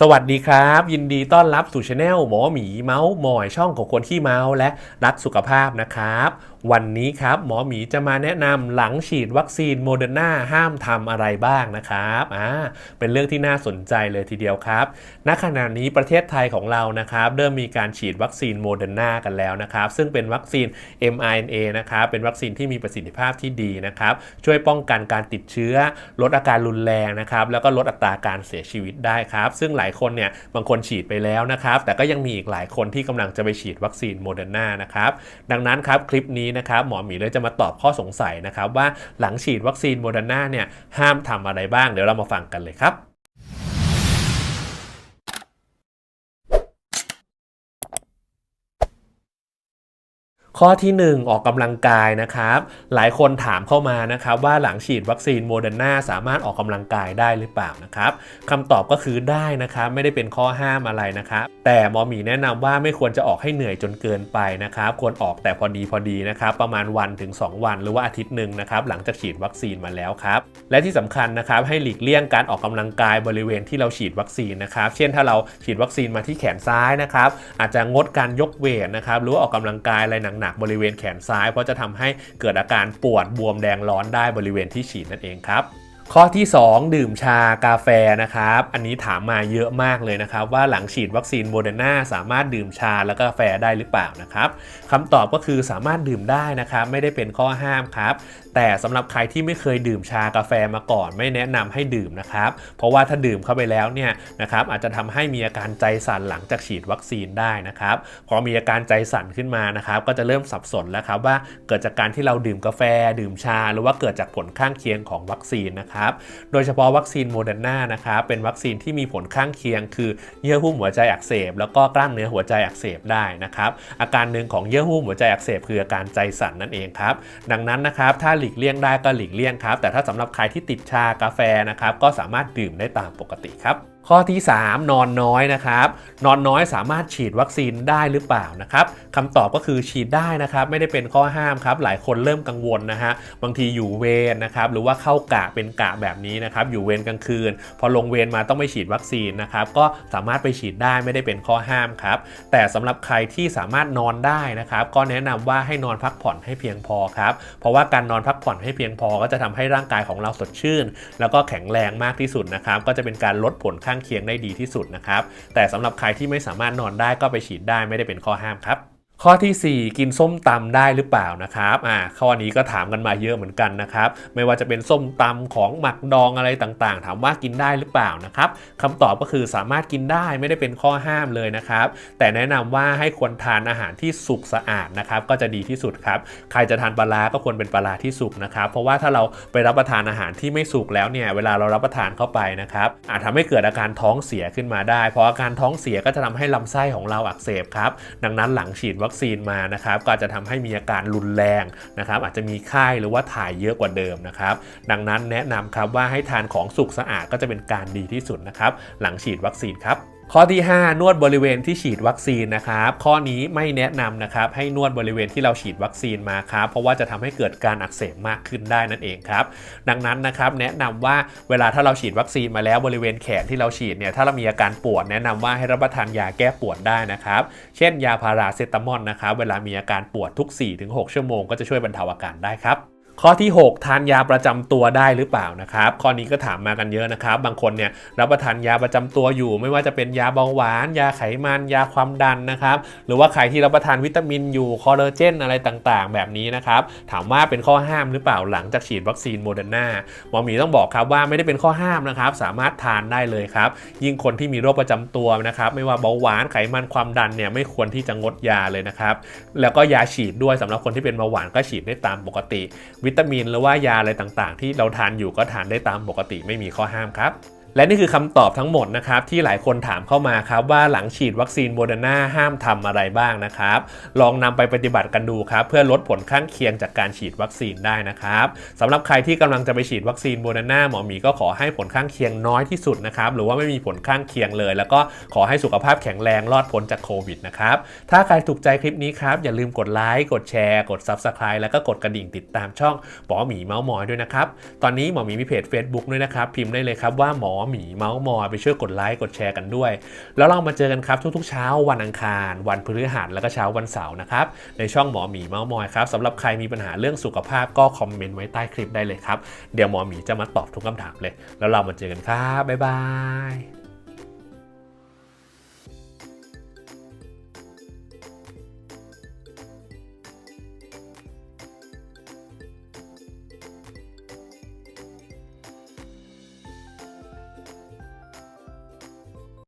สวัสดีครับ ยินดีต้อนรับสู่ช anel หมอหมีเมาส์มอยช่องของคนที่เมาส์และรักสุขภาพนะครับ วันนี้ครับ หมอหมีจะมาแนะนำหลังฉีดวัคซีนโมเดอร์นาห้ามทำอะไรบ้างนะครับอ่าเป็นเรื่องที่น่าสนใจเลยทีเดียวครับ ณ ขณะนี้ประเทศไทยของเรานะครับ เริ่มมีการฉีดวัคซีนโมเดอร์นากันแล้วนะครับ ซึ่งเป็นวัคซีน mRNA นะครับเป็นวัคซีนที่มีประสิทธิภาพที่ดีนะครับ ช่วยป้องกันการติดเชื้อ ลดอาการรุนแรงนะครับ แล้วก็ลดอัตราการเสียชีวิตได้ครับ ซึ่งหลายคนเนี่ยบางคนฉีดไปแล้วนะครับ แต่ก็ยังมีอีกหลายคนที่กำลังจะไปฉีดวัคซีนโมเดอร์นานะครับดังนั้นครับคลิปนี้นะครับหมอหมีเลยจะมาตอบข้อสงสัยนะครับว่าหลังฉีดวัคซีนโมเดอร์นาเนี่ยห้ามทำอะไรบ้าง เดี๋ยวเรามาฟังกันเลยครับ ข้อที่ 1 ออกกำลังกายนะครับ หลายคนถามเข้ามานะครับว่าหลังฉีดวัคซีนโมเดอร์นาสามารถออกกำลังกายได้หรือเปล่านะครับคำตอบก็คือได้นะครับ ไม่ได้เป็นข้อห้ามอะไรนะครับ แต่หมอหมีแนะนำว่าไม่ควรจะออกให้เหนื่อยจนเกินไปนะครับ ควรออกแต่พอดีพอดีนะครับ ประมาณวันถึง 2 วันหรือว่าอาทิตย์หนึ่งนะครับหลังจากฉีดวัคซีนมาแล้วครับ และที่สำคัญนะครับให้หลีกเลี่ยงการออกกำลังกายบริเวณที่เราฉีดวัคซีนนะครับ เช่นถ้าเราฉีดวัคซีนมาที่แขนซ้ายนะครับอาจจะงดการยกเวทนะครับหรือว่าออกกำลังกายอะไรหนักๆบริเวณแขนซ้าย เพราะจะทำให้เกิดอาการปวดบวมแดงร้อนได้บริเวณที่ฉีดนั่นเองครับข้อที่ 2 ดื่มชากาแฟนะครับ อันนี้ถามมาเยอะมากเลยนะครับ ว่าหลังฉีดวัคซีนโมเดอร์นาสามารถดื่มชาและกาแฟได้หรือเปล่านะครับคำตอบก็คือสามารถดื่มได้นะครับ ไม่ได้เป็นข้อห้ามครับ แต่สำหรับใครที่ไม่เคยดื่มชากาแฟมาก่อน ไม่แนะนำให้ดื่มนะครับ เพราะว่าถ้าดื่มเข้าไปแล้วเนี่ยนะครับอาจจะทำให้มีอาการใจสั่นหลังจากฉีดวัคซีนได้นะครับพอมีอาการใจสั่นขึ้นมานะครับ ก็จะเริ่มสับสนแล้วครับว่าเกิดจากการที่เราดื่มกาแฟดื่มชา หรือว่าเกิดจากผลข้างเคียงของวัคซีนนะครับ โดยเฉพาะวัคซีนโมเดอร์นานะครับเป็นวัคซีนที่มีผลข้างเคียง คือเยื่อหุ้มหัวใจอักเสบ แล้วก็กล้ามเนื้อหัวใจอักเสบได้นะครับอาการหนึ่งของเยื่อหุ้มหัวใจอักเสบคืออาการใจสั่นนั่นเองครับดังนั้นนะครับถ้าหลีกเลี่ยงได้ก็หลีกเลี่ยงครับ แต่ถ้าสำหรับใครที่ติดชากาแฟนะครับก็สามารถดื่มได้ตามปกติครับ ข้อที่ 3 นอนน้อยนะครับ นอนน้อยสามารถฉีดวัคซีนได้หรือเปล่านะครับคำตอบก็คือฉีดได้นะครับ ไม่ได้เป็นข้อห้ามครับ หลายคนเริ่มกังวลนะฮะบางทีอยู่เวรนะครับ หรือว่าเข้ากะเป็นกะแบบนี้นะครับ อยู่เวรกลางคืน พอลงเวรมาต้องไปฉีดวัคซีนนะครับ ก็สามารถไปฉีดได้ไม่ได้เป็นข้อห้ามครับ แต่สำหรับใครที่สามารถนอนได้นะครับ ก็แนะนำว่าให้นอนพักผ่อนให้เพียงพอครับ เพราะว่าการนอนพักผ่อนให้เพียงพอ ก็จะทำให้ร่างกายของเราสดชื่น แล้วก็แข็งแรงมากที่สุดนะครับ ก็จะเป็นการลดผลข้าางเคียงได้ดีที่สุดนะครับแต่สำหรับใครที่ไม่สามารถนอนได้ก็ไปฉีดได้ไม่ได้เป็นข้อห้ามครับ ข้อทีสี่ 4 กินส้มตำได้หรือเปล่านะครับอ่าข้อนี้ก็ถามกันมาเยอะเหมือนกันนะครับ ไม่ว่าจะเป็นส้มตำของหมักดองอะไรต่างๆ ถามว่ากินได้หรือเปล่านะครับคำตอบก็คือสามารถกินได้ไม่ได้เป็นข้อห้ามเลยนะครับ แต่แนะนำว่าให้ควรทานอาหารที่สุกสะอาดนะครับ ก็จะดีที่สุดครับ ใครจะทานปลาก็ควรเป็นปลาร้าที่สุกนะครับ เพราะว่าถ้าเราไปรับประทานอาหารที่ไม่สุกแล้วเนี่ย เวลาเรารับประทานเข้าไปนะครับ อาจทำให้เกิดอาการท้องเสียขึ้นมาได้ เพราะอาการท้องเสียก็จะทำให้ลำไส้ของเราอักเสบครับ ดังนั้นหลังฉีดวัคคซีนมานะครับก็จจะทำให้มีอาการรุนแรงนะครับอาจจะมีไข้หรือว่าถ่ายเยอะกว่าเดิมนะครับดังนั้นแนะนำครับว่าให้ทานของสุกสะอาดก็จะเป็นการดีที่สุดนะครับหลังฉีดวัคซีนครับ ข้อที่ 5 นวดบริเวณที่ฉีดวัคซีนนะครับ ข้อนี้ไม่แนะนำนะครับ ให้นวดบริเวณที่เราฉีดวัคซีนมาครับ เพราะว่าจะทำให้เกิดการอักเสบมากขึ้นได้นั่นเองครับ ดังนั้นนะครับแนะนำว่าเวลาถ้าเราฉีดวัคซีนมาแล้วบริเวณแขนที่เราฉีดเนี่ยถ้าเรามีอาการปวดแนะนำว่าให้รับประทานยาแก้ปวดได้นะครับ เช่นยาพาราเซตามอลนะครับเวลามีอาการปวดทุก 4-6 ชั่วโมงก็จะช่วยบรรเทาอาการได้ครับ ข้อที่ 6 ทานยาประจำตัวได้หรือเปล่านะครับ ข้อนี้ก็ถามมากันเยอะนะครับ บางคนเนี่ยรับประทานยาประจำตัวอยู่ ไม่ว่าจะเป็นยาเบาหวาน ยาไขมัน ยาความดันนะครับ หรือว่าใครที่รับประทานวิตามินอยู่คอลลาเจนอะไรต่างๆ แบบนี้นะครับ ถามว่าเป็นข้อห้ามหรือเปล่าหลังจากฉีดวัคซีนโมเดอร์นาหมอหมีต้องบอกครับว่าไม่ได้เป็นข้อห้ามนะครับ สามารถทานได้เลยครับ ยิ่งคนที่มีโรคประจำตัวนะครับ ไม่ว่าเบาหวาน ไขมัน ความดันเนี่ยไม่ควรที่จะงดยาเลยนะครับ แล้วก็ยาฉีดด้วยสำหรับคนที่เป็นเบาหวานก็ฉีดได้ตามปกติวิตามินหรือว่ายาอะไรต่างๆ ที่เราทานอยู่ก็ทานได้ตามปกติไม่มีข้อห้ามครับ และนี่คือคำตอบทั้งหมดนะครับที่หลายคนถามเข้ามาครับว่าหลังฉีดวัคซีนโมเดอร์นาห้ามทำอะไรบ้างนะครับ ลองนำไปปฏิบัติกันดูครับเพื่อลดผลข้างเคียงจากการฉีดวัคซีนได้นะครับสำหรับใครที่กำลังจะไปฉีดวัคซีนโมเดอร์นาหมอหมีก็ขอให้ผลข้างเคียงน้อยที่สุดนะครับหรือว่าไม่มีผลข้างเคียงเลย แล้วก็ขอให้สุขภาพแข็งแรงรอดพ้นจากโควิดนะครับถ้าใครถูกใจคลิปนี้ครับอย่าลืมกดไลค์กดแชร์ กด Subscribe แล้วก็กดกระดิ่งติดตามช่องหมอหมีเมาส์มอยด้วยนะครับตอนนี้หมอหมีมีเพจ Facebook ด้วยนะครับพิมพ์ได้เลยครับว่าหมอหมีเมาส์มอยไปช่วยกดไลค์กดแชร์กันด้วย แล้วเรามาเจอกันครับทุกๆเช้าวันอังคาร วันพฤหัสแล้วก็เช้าวันเสาร์นะครับในช่องหมอหมีเมาส์มอยครับสำหรับใครมีปัญหาเรื่องสุขภาพก็คอมเมนต์ไว้ใต้คลิปได้เลยครับเดี๋ยวหมอหมีจะมาตอบทุกคำถามเลย แล้วเรามาเจอกันครับบ๊ายบาย